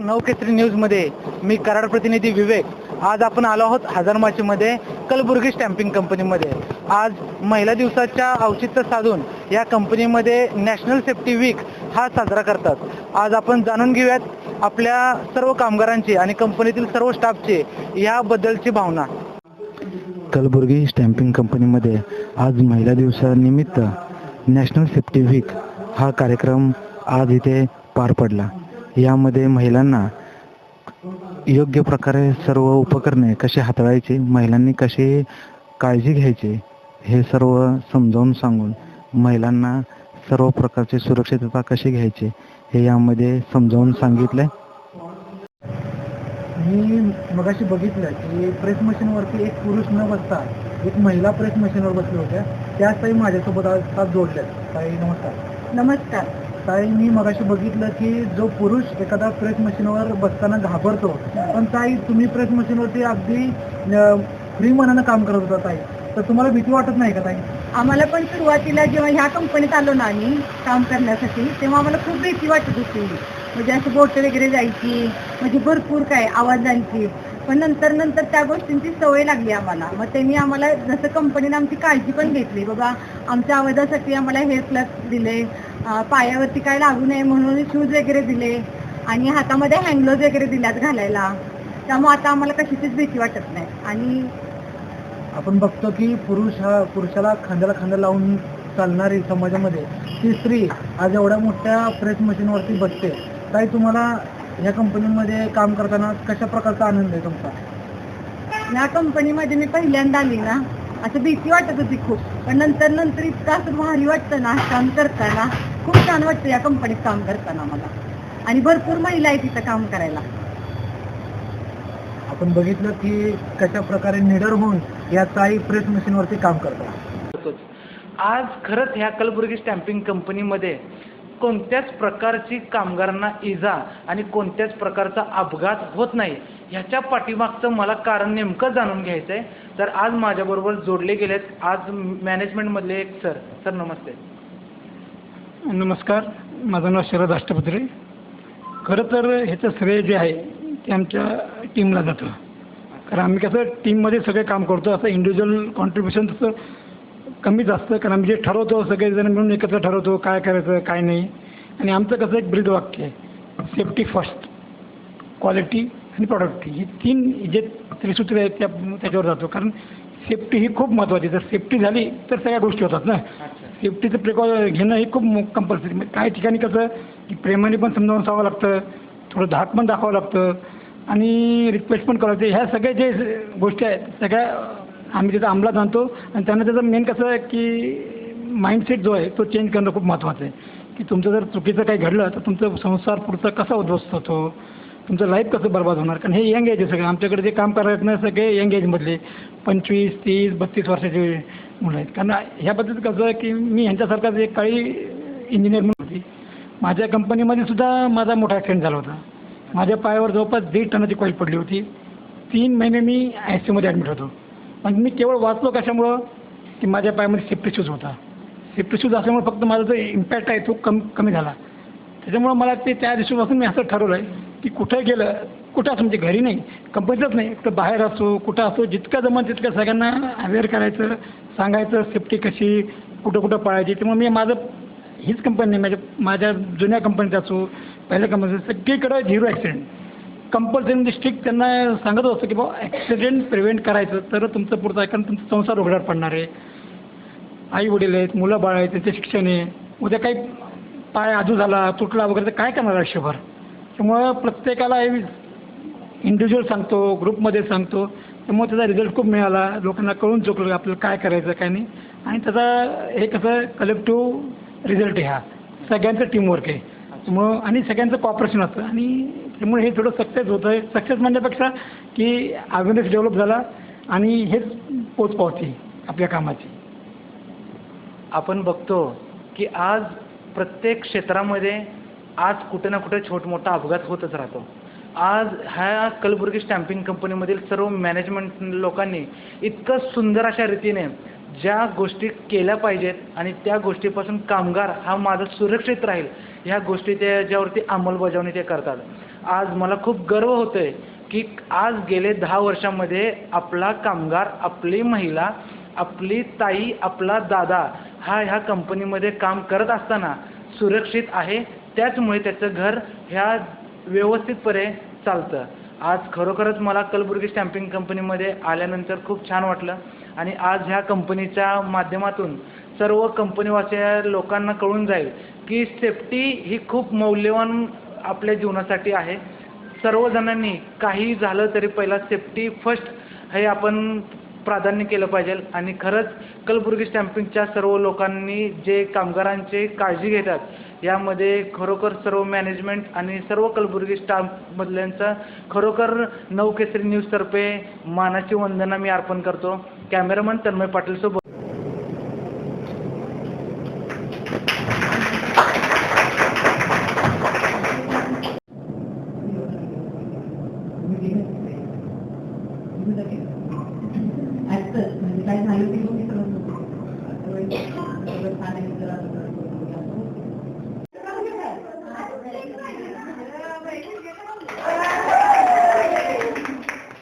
नवकेसरी न्यूजमध्ये मी कराड प्रतिनिधी विवेक. आज आपण आलो आहोत हजारमाचीमध्ये कलबुर्गी स्टॅम्पिंग कंपनीमध्ये आज महिला दिवसाच्या औचित्य साधून या कंपनीमध्ये नॅशनल सेफ्टी वीक हा साजरा करतात. आज आपण जाणून घेऊयात आपल्या सर्व कामगारांची आणि कंपनीतील सर्व स्टाफची याबद्दलची भावना. कलबुर्गी स्टॅम्पिंग कंपनीमध्ये आज महिला दिवसानिमित्त नॅशनल सेफ्टी वीक हा कार्यक्रम आज इथे पार पडला. यामध्ये महिलांना योग्य प्रकारे सर्व उपकरणे कशी हाताळायची महिलांनी कशी काळजी घ्यायची हे सर्व समजावून सांगून महिलांना सर्व प्रकारची सुरक्षितता कशी घ्यायची हे यामध्ये समजावून सांगितले मी मगाशी बघितलं की प्रेस मशीनवरती एक पुरुष न बसता एक महिला प्रेस मशीनवर बसल्या होत्या. त्याच ताई माझ्यासोबत आज आज जोडल्या ताई नमस्कार. नमस्कार. ताई मी मगाशी बघितलं की जो पुरुष एखादा प्रेस मशीनवर बसताना घाबरतो पण ताई तुम्ही प्रेस मशीनवरती अगदी फ्री मनानं काम करत होता ताई. तर तुम्हाला भीती वाटत नाही का ताई? आम्हाला पण सुरुवातीला जेव्हा ह्या कंपनीत आलो ना आम्ही काम करण्यासाठी तेव्हा आम्हाला खूप भीती वाटत होती. म्हणजे असं बोट वगैरे जायची म्हणजे भरपूर काय आवाजांची पण नंतर नंतर त्या गोष्टींची सवय लागली आम्हाला. मग त्यांनी आम्हाला जसं कंपनीने आमची काळजी पण घेतली. बाबा आमच्या आवाजासाठी आम्हाला हेअर प्लग दिले. पायावरती काय लागू नये म्हणून शूज वगैरे दिले आणि हातामध्ये हँडग्लोज वगैरे दिल्यात घालायला. त्यामुळे आता आम्हाला कशाचीच भीती वाटत नाही. आणि आपण बघतो की पुरुष हा पुरुषाला खांद्याला खांदा लावून चालणारी समाजामध्ये ती स्त्री आज एवढ्या मोठ्या प्रेस मशीनवरती बसते. काही तुम्हाला ह्या कंपनीमध्ये काम करताना कशा प्रकारचा आनंद आहे तुमचा? या कंपनीमध्ये मी पहिल्यांदा आली ना असं भीती वाटत होती खूप. पण नंतर नंतर इतकं असं भारी वाटतं ना काम करताना. खूप छान वाटतं या कंपनीत काम करताना मला. आणि भरपूर महिला आहेत तिथं काम करायला. आपण बघितलं की कशा प्रकारे निडर होऊन या ताई प्रेस मशीनवरती काम करतात. आज खरंच ह्या कलबुर्गी स्टॅम्पिंग कंपनीमध्ये कोणत्याच प्रकारची कामगारांना इजा आणि कोणत्याच प्रकारचा अपघात होत नाही. ह्याच्या पाठीमागचं मला कारण नेमकं जाणून घ्यायचं आहे तर आज माझ्याबरोबर जोडले गेलेत आज मॅनेजमेंटमधले एक सर. सर नमस्ते. नमस्कार. माझं नाव शरद अष्टपत्रे खरं तर ह्याचं श्रेय जे आहे ते आमच्या टीमला जातं. कारण आम्ही कसं टीममध्ये सगळे काम करतो. असं इंडिव्हिज्युअल कॉन्ट्रीब्युशन तसं कमीच असतं कारण आम्ही जे ठरवतो सगळेजण मिळून एकत्र ठरवतो काय करायचं काय नाही. आणि आमचं कसं एक ब्रीद वाक्य आहे. सेफ्टी फर्स्ट क्वालिटी आणि प्रॉडक्टी ही तीन जे त्रिसूत्र आहेत त्या त्याच्यावर जातो. कारण सेफ्टी ही खूप महत्त्वाची जर सेफ्टी झाली तर सगळ्या गोष्टी होतात ना. सेफ्टीचं प्रिकॉ घेणं हे खूप कंपल्सरी काही ठिकाणी कसं की प्रेमाने पण समजावून सांगावं लागतं. थोडं धाक पण दाखवावं लागतं. आणि रिक्वेस्ट पण करावं लागते ह्या सगळ्या जे गोष्टी आहेत सगळ्या आम्ही तिथं अंमलात आणतो. आणि त्यांना त्याचं मेन कसं आहे की माइंडसेट जो आहे तो चेंज करणं खूप महत्त्वाचं आहे. की तुमचं जर चुकीचं काही घडलं तर तुमचं संसार पुढचा कसा उद्ध्वस्त होतो? तुमचं लाईफ कसं बर्बाद होणार? कारण हे यंग एज आहे सगळं. आमच्याकडे जे काम करायचं नाही सगळे यंग एजमधले पंचवीस तीस बत्तीस वर्षाचे मुलं आहेत. कारण ह्याबद्दल कसं आहे की मी ह्यांच्यासारखाच एक काळी इंजिनियर म्हणून होती. माझ्या कंपनीमध्ये सुद्धा माझा मोठा ॲक्सिडेंट झाला होता. माझ्या पायावर जवळपास दीड टनाची कॉईल पडली होती. तीन महिने मी आय सी यूमध्ये ॲडमिट होतो. पण मी केवळ वाचलो कशामुळं? की माझ्या पायामध्ये सेफ्टी शूज होता. सेफ्टी शूज असल्यामुळे फक्त माझा जो इम्पॅक्ट आहे तो कम कमी झाला. त्याच्यामुळं मला ते त्या दिवशीपासून मी असं ठरवलं आहे की कुठे गेलं कुठं असं म्हणजे घरी नाही कंपनीतच नाही तर बाहेर असो कुठं असो जितकं जमन तितकं सगळ्यांना अवेअर करायचं सांगायचं सेफ्टी कशी कुठं कुठं पाळायची. त्यामुळे मी माझं हीच कंपनी नाही माझ्या माझ्या जुन्या कंपनीत असो पहिल्या कंपनीत सगळीकडं झिरो ॲक्सिडेंट कंपल्सरी डिस्ट्रिक्ट त्यांना सांगत असतो की बाबा ॲक्सिडेंट प्रिव्हेंट करायचं. तर तुमचं पुढचं आहे कारण तुमचा संसार उघड्यावर पडणार आहे. आई वडील आहेत मुलं बाळ आहेत त्यांचं शिक्षण आहे. उद्या काही पाय आजू झाला तुटला वगैरे तर काय करणार आयुष्यभर? त्यामुळं प्रत्येकाला हे इंडिव्हिज्युअल सांगतो ग्रुपमध्ये सांगतो. त्यामुळे त्याचा रिझल्ट खूप मिळाला. लोकांना कळून चुकलं आपल्याला काय करायचं काय नाही. आणि त्याचा हे कसं कलेक्टिव्ह रिझल्ट आहे हा. सगळ्यांचं टीमवर्क आहे. मग आणि सगळ्यांचं कॉपरेशन असतं आणि त्यामुळे हे थोडं सक्सेस होतं आहे सक्सेस म्हणण्यापेक्षा की अवेअरनेस डेव्हलप झाला आणि हेच पोच पावती आपल्या कामाची. आपण बघतो की आज प्रत्येक क्षेत्रामध्ये आज कुठे ना कुठे छोट मोठा अपघात होतच राहतो. आज ह्या कलबुर्गी स्टॅम्पिंग कंपनीमधील सर्व मॅनेजमेंट लोकांनी इतकं सुंदर अशा रीतीने ज्या गोष्टी केल्या पाहिजेत आणि त्या गोष्टीपासून कामगार हा माझा सुरक्षित राहील ह्या गोष्टी त्याच्यावरती अंमलबजावणी ते करतात. आज मला खूप गर्व होतोय की आज गेले दहा वर्षामध्ये आपला कामगार आपली महिला आपली ताई आपला दादा हा ह्या कंपनीमध्ये काम करत असताना सुरक्षित आहे त्याचमुळे त्याचं घर ह्या व्यवस्थितपणे चालतं. आज खरोखरच मला कलबुर्गी स्टॅम्पिंग कंपनीमध्ये आल्यानंतर खूप छान वाटलं. आणि आज ह्या कंपनीच्या माध्यमातून सर्व कंपनीवासिया लोकांना कळून जाईल की सेफ्टी ही खूप मौल्यवान आपल्या जीवनासाठी आहे. सर्वजणांनी काही झालं तरी पहिला सेफ्टी फर्स्ट हे आपण प्राधान्य केलं पाहिजे. आणि खरंच कलबुर्गी स्टॅम्पिंगच्या सर्व लोकांनी जे कामगारांचे काळजी घेतात यामध्ये खरोखर सर्व मॅनेजमेंट आणि सर्व कलबुर्गी स्टॅम्पमधल्यांचं खरोखर नवकेसरी न्यूजतर्फे मानाची वंदना मी अर्पण करतो. कॅमेरामन तन्मय पाटीलसोबत